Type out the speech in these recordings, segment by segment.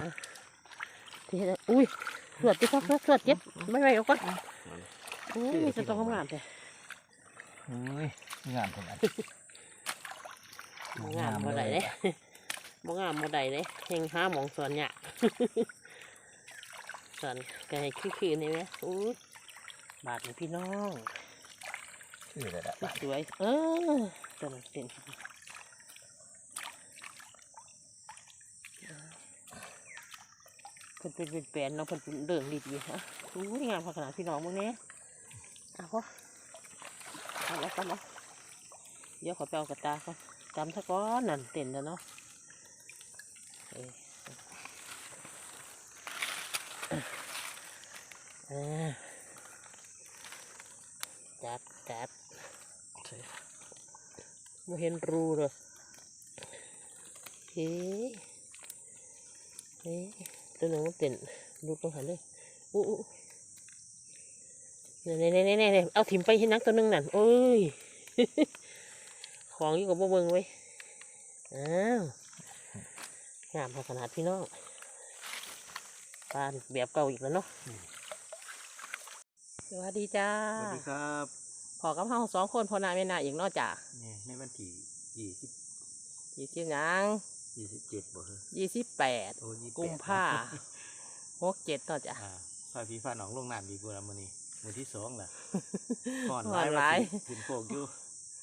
อะที่เห็นอะอุ้ยสวดจิ๊บสวดสวดเจ็บไม่ไหวเอาก่อนโอ้ยจะต้องทำงานแต่โอ้ยงามขนาดบ่งามบ่ได้เลยบ่งามบ่ได้เลยเฮงห้าหมองสวนเนี่ยสวนก็ให้คือๆนี่ไหมอุ้ยบาทนี่พี่น้องคือเลยละสวยๆเออตัวนั้นเป็น เพิ่นเป็นเป็นแปลนเนาะเพิ่นเป็นเรื่องดีๆฮะอู้งามพขนาดพี่น้องมึงเนี้ยอะพ่อเอาแล้วกันเนาะเดี๋ยวขอไปเอากระตาก่อนจำซะก่อนนั่นเต้นแล้วเนาะเอ้ยอ่าจัดจัดไม่เห็นรูเลยเฮ้เฮ้ ตัวหนึ่งมันเต้นรูตรงหันเลยอู้อู้เนี่ยเนี่ยเนี่ยเนี่ยเอาถิ่มไปให้นักตัวหนึงนั่นโอ้ย ของอยู่กับบ่เบิงไว้ยอ้าวงามพอขนาดพี่น้องปานแบบเก่าอีกแล้วเนาะสวัสดีจ้าสวัสดีครับพอกับเฮาสองคนพอหนาไม่นาอีกเนอกจากนี่ในวันที่ยี่สิบยี่สิบหยัง ยี่สิบเจ็ดบ่เหรอยี่สิบแปดโอ้ยี่สิบกุมภาหกเจ็ดต่อจ้ะอ่าพาพี่ฟ้าหนองลงน้ำดีกว่ามื้อนี้มื้อที่สองล่ะห่อนห่อนหลายขึ้นโคกอยู่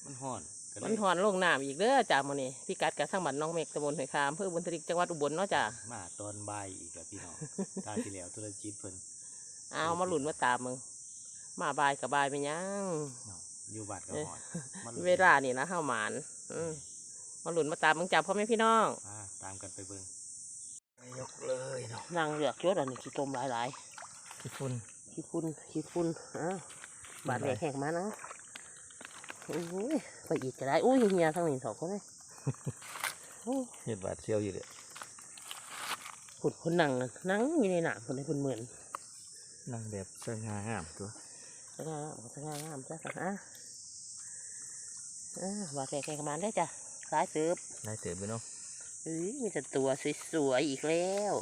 มันห่อนก็เลยมันหอนลงน้ำอีกเด้อจ้ามื้อนี้พี่กัดกับทั้งบัดน้องเมกตำบลหอยคามอำเพื่อบุญทริกจังหวัดอุบลเนาะจ้ะมาตอนบ่ายอีกแล้วพี่น้องตาที่แล้วธุรกิจเพิ่นเอามาหลุนมาตามมึงมาบายกับบายไปยังเนาะอยู่บ้านก็ห่อนมันเวลานี่นะห้าหมาน อืม มาหลุนมาตามมึงจ้าพ่อแม่พี่น้องอ่าตามกันไปเบิ่งยกเลยเนาะนางเลือกยศอันนี้ขี้ตมหลายพี่ฝุ่นๆขี้ฝุ่นขี้ฝุ่นอ้าวบาดแหลกแหกมานะโอ้ยไปอีกก็ได้อุ้ยเฮียทั้งนี้สองคนเลยโอ้เฮ็ดบาดเซียวอยู่เด้อคนคนนั่งน่ะนั่งอยู่ในหนามคนในคนเหมือนนั่งแบบสง่างามตัวสง่างามสง่างามจ้ะสักอะอ่าบาดแผลแกงมันได้จ้ะ สายสืบได้เติบไปเนาะเอ้ยมีแต่ตัวสวยๆอีกแล้ว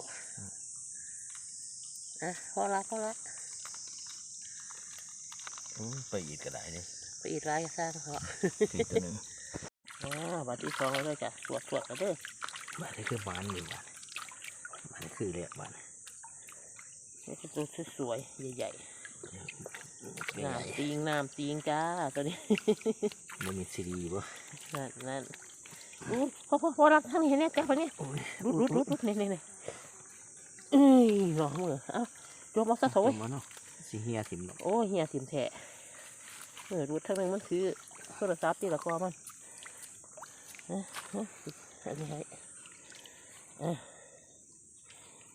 อะพอละพอละอืมไปอีกก็ได้เด้ไปอีกไรสร้างเขาพี่ตัวหนึงอ่าบาดที่สองแล้วเด้อจ้ะตรวจตรวจแล้วเด้อบาดนี่คือบ้านอยู่บ้านบ้านคือเรียกบ้านนี่คือตัวสวยๆใหญ่ๆใหญ่น้ำตีงน้ำตีงจ้าตัวนี้มันมีซีดีบ่นั่นนั่นอู้ พอพอพอรักทั้งนี้เห็นไหมจ้ะคนนี้โอ้ยรุดรุดรุดรุดนี่นี่นี่เอ้ยหลอกมือเอ้าจวบมาซะโถยมาเนาะสิเฮียสิมเนาะโอ้ยเฮียสิมแฉะเออรุดทั้งนึงมันคือโทรศัพท์ที่ละกอมันเอะเอะอันนี้ให้เอะ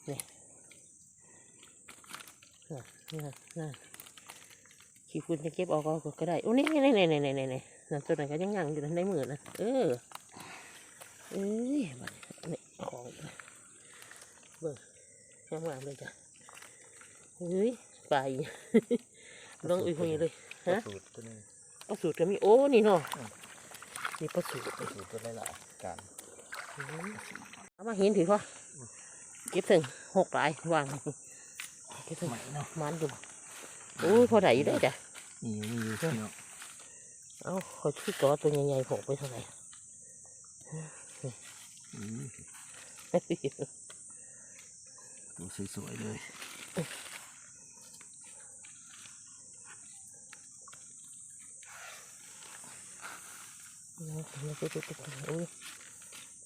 นี่น่ะน่ะน่ะขี้ฝุ่นจะเก็บออกก็ก็ได้โอ้นี่นี่นี่นี่นี่นี่นี่นั่นตัวไหนก็ยังยังอยู่ในมือนะเออ เอ้ยมันนี่ของเบิ่งยังงามเลยจ้ะเฮ้ยไปลองอุ้ยคนนี้เลยฮะสูตรตัวนึงเอาสูตรก็มีโอ้นี่เนาะนี่ประสูตรสูตรตัวหลายๆการเอามาเห็นถือว่าเก็บถึงหกหลายวางเก็บถึงใหม่เนาะมันอยู่โอ้ยพอได้อยู่ได้จ้ะนี่มีอยู่เนาะเอาคอยชื่อจอตัวใหญ่ๆผมไปเท่าไหร่ อืมดูสวยๆเลยโอ้ย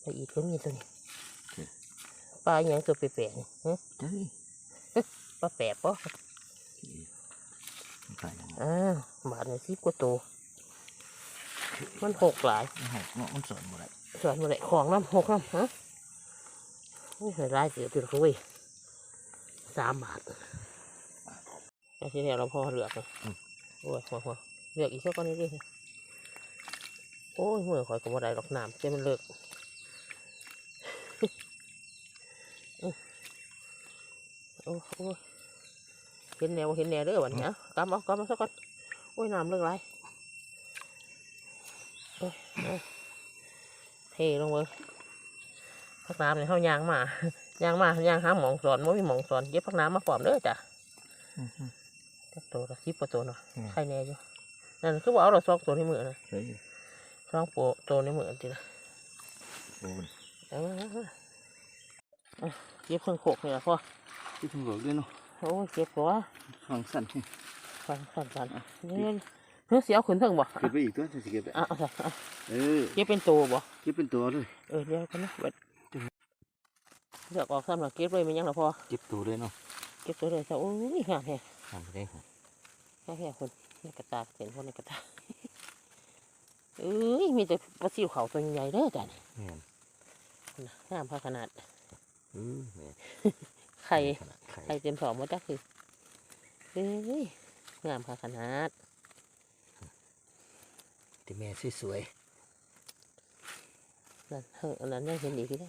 ไปอีกก็มีตัวนี้ปลาอย่างตัวแปลกๆฮะปลาแปบปะอ่าบาทในสิบกว่าตัว มันหกหลายมันหกเนาะมันสอนหมดเลยส่วนอะไรของน้ำหกน้ำฮะนี่เคยได้เสียตัวคุยสามบาทไอ้ที่เนี่ยเราพอเหลือกนะโอ้ยพอพอเหลือกอีกสักก้อนนี้ดิโอ้ยเมื่อคอยกับว่าได้ดอกน้ำเจ้ามันเลิกโอ้โอ้ยเห็นแนวเห็นแนวเด้อวันนี้กำเอากำเอาสักก้อนโอ้ยน้ำเลิกไร เทลงเบิ้งพักน้ำในเข้ายางมายางมายางหาหมองสอนบ่มีหมองสอนเย็บพักน้ำมาปลอมเด้อจ้ะจักตัวละสิบกว่าตัวเนาะอืมใครแน่อยู่นั่นคือว่าเอาเราซอกตัวในมือนะซองโปะตัวในมือทีละโอ้ยเย็บเครื่องโขกเนี่ยพ่อที่ทุ่งหลวงด้วยเนาะโอ้เจ็บตัวฟังสั่นฟันฟันฟันเนี่ย เนื้อเสียวขึ้นเถิงบ่เก็บไปอีกตัวจะสิเก็บไปอะเอาเอาเอาเออเย็บเป็นตัวบ่เก็บเป็นตัวเลยเออเดี๋ยวกันนะเวทเลือกออกซ้ำหลังเก็บเลยมันยังละพอเก็บตัวเลยเนาะเก็บตัวเลยจ้ะโอ้ยงามแฮะทำไปได้งามแฮะคนในกระตากเห็นคนในกระตากเอ้ยมีแต่ปลาซิวเขาตัวใหญ่ๆเด้อจ้ะนี่แม่นนะงามพอขนาดอืมแม่นไข่ขนาดไข่ไข่เต็มสองหมดจ้ะคือเอ้ยงามพอขนาด ที่แม่สวยนั่นเอออันนั้นยังเห็นอีกทีได้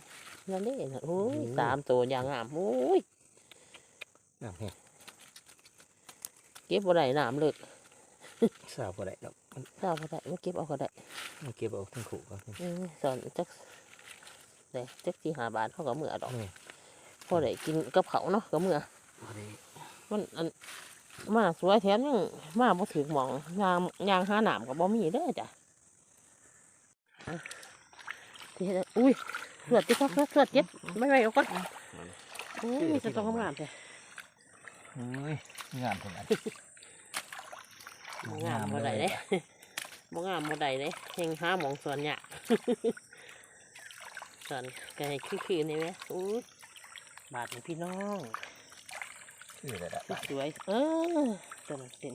นั่นเด้นะโอ้ยสามตัวอย่างงามโอ้ยๆน้ำแห้งเก็บบ่ได้น้ำเลิกสาวบ่ได้ดอกมันเจ้าบ่ได้มาเก็บเอาก็ได้มันเก็บเอาทั้งขู่ก็อืมสอนจักเด้จักสี่หาบาทเขาก็เมื่อดอกแม่พอได้กินกับเขาวเนาะก็เมื่อบ่ได้มันอัน มาสวยแถมยังมาบ่ถึงหมองยางยางหาหนามก็บ่มีเด้อจ้ะอะที่เฮ็ดอุ้ยเลือดที่เขาเลือดเลือดเจ็บไม่ไหวเอาก่อนโอ้ยจะต้องทำงานแต่โอ้ยงามขนาดงามบ่ได้เด้บ่งามบ่ได้เด้เฮงหาหมองสวนเนี่ยสวนก็ให้คือๆนี่แหมอู้ยบาดนี่พี่น้อง คือเลยละสวยเออตัวนั้นเป็น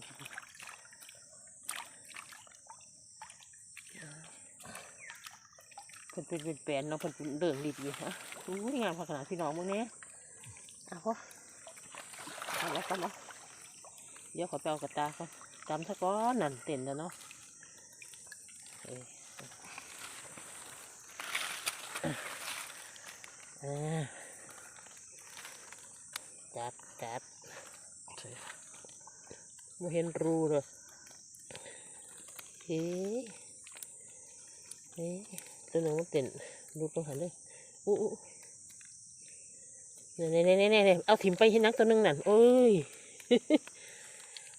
เพิ่นเป็นเป็นแปลนเนาะเพิ่นเป็นเรื่องดีฮะอู้งามขนาดพี่น้องมึงเนี่ยอะพ่อทำเอาทำเอาเดี๋ยวขอไปเอากระตาก่อนจำซะก่อนนั่นเต้นแล้วเนาะเออ่าจับจับ ไม่เห็นรูเลยเฮ้ยเฮ้ยตัวหนึ่งมันเต้นดูตรงหันเลยอู้อู้เนี่ยเนี่ยเนี่ยเนี่ยเอาถิ่มไปให้นักตัวหนึงนั่นโอ้ย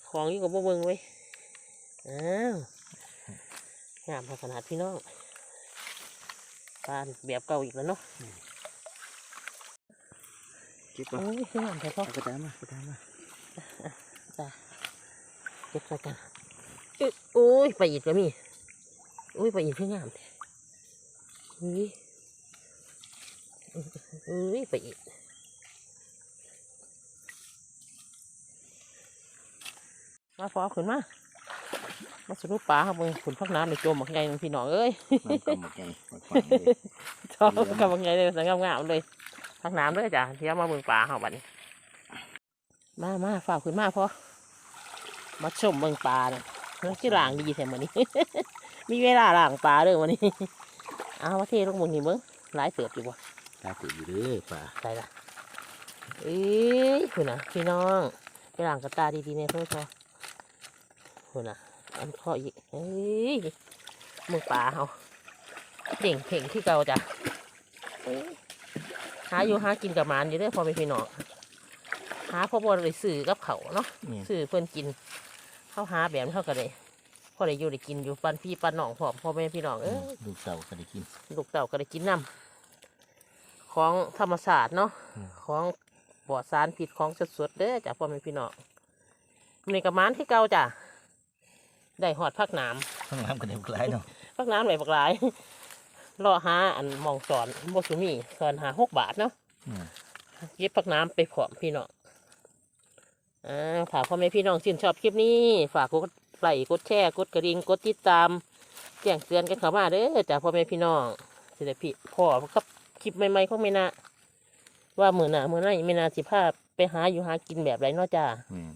ของอยู่กับบ่เบิงไว้ยอ้าวงามพอขนาดพี่น้องปานแบบเก่าอีกแล้วเนาะเก็บโอ้เอายงามแต่พ่อเอากระดาษมา กระดาษมาจ้ะ เก็บใส่กันเอ้ยโอ้ยไปอีกแล้วมีโอ้ยไปอีกเพื่องามแท้อุ้ยอุ้ยไปอีกมาฟอขึ้นมามาสรุปปลาครับมึงขุนพักน้ำในจมบักไงนึงพี่น้องเอ้ยมันก็หมดไงหมดความเลยชอบกับบักไงเลยสังงามๆเลยพักน้ำเลยจ้ะเที่ยวมาเบิ่งปลาเขาบัดนี้มามาฝากขึ้นมาพอ มาชมเบิ่งปลาเนี่ยเฮ้ยที่ล่างดีแท้มื้อนี้ มีเวลาล่างปลาเด้อวันนี้เอามาเทลงมึงนี่เบิ่งหลายเติบอยู่บ่ตาติดอยู่เด้อป่าใส่ละเอ้ยคุณน่ะพี่น้องไปล่างกระตาดีๆเนี่ยเพื่อนพอคุณน่ะอันข้ออีกเอ้ยมึงปลาเขาเด่งเพ่งที่เก่าจ้ะเอ้ยหาอยู่หากินกับหมานอยู่เด้อพอเป็นพี่น้องหาพ่อบอเลยสื่อกับเขาเนาะนี่สื่อเพื่อนกิน เขาหาแบบนี้เขาก็ได้พอได้อยู่ได้กินอยู่ปันพี่ปันน้องพร้อมพ่อแม่พี่น้องเอ้ยลูกเต่าก็ได้กินลูกเต่าก็ได้กินน้ำของธรรมศาสตร์เนาะอืมของปลอดสารผิดของสดๆเด้อจากพ่อแม่พี่น้องในกระมานที่เก่าจ้ะได้หอดพักน้ข้างล่างก็ได้บุกหลายเนาะำพักน้ำไหลบักหลายรอหาอันหมองสอนบสุมีสอนหาหกบาทเนาะอืมเย็บพักน้ำไปผอมพี่น้อง อ่าฝากพ่อแม่พี่น้องชื่นชอบคลิปนี้ ฝากกดไลค์กดแชร์กดกระดิ่งกดติดตามแจ้งเตือนกันเข้ามาเด้อจากพ่อแม่พี่น้องสิได้พี่พ่อกับคลิปใหม่ๆของไม่นาว่ามือหน้ามือหน้าไม่นาสิภาพไปหาอยู่หากินแบบไรเนาะจ้าอืม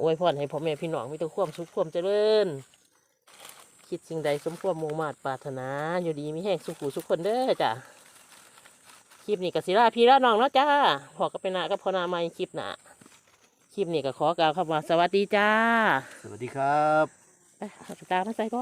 อวยพรให้พ่อแม่พี่น้องมีแต่ความสุขความเจริญ คิดสิ่งใดสมความมุ่งมาตรปรารถนา อยู่ดีมีแห้งสุขุสุขคนเด้อจ้ะ คลิปนี้กับศิลาพี่ละน้องเนาะจ้าพอก็เป็นนากับพอนาไม่คลิปหนาคลิปนี้ก็ขอกล่าวคำว่าสวัสดีจ้า สวัสดีครับ ไปเอาปากกามาใส่ก็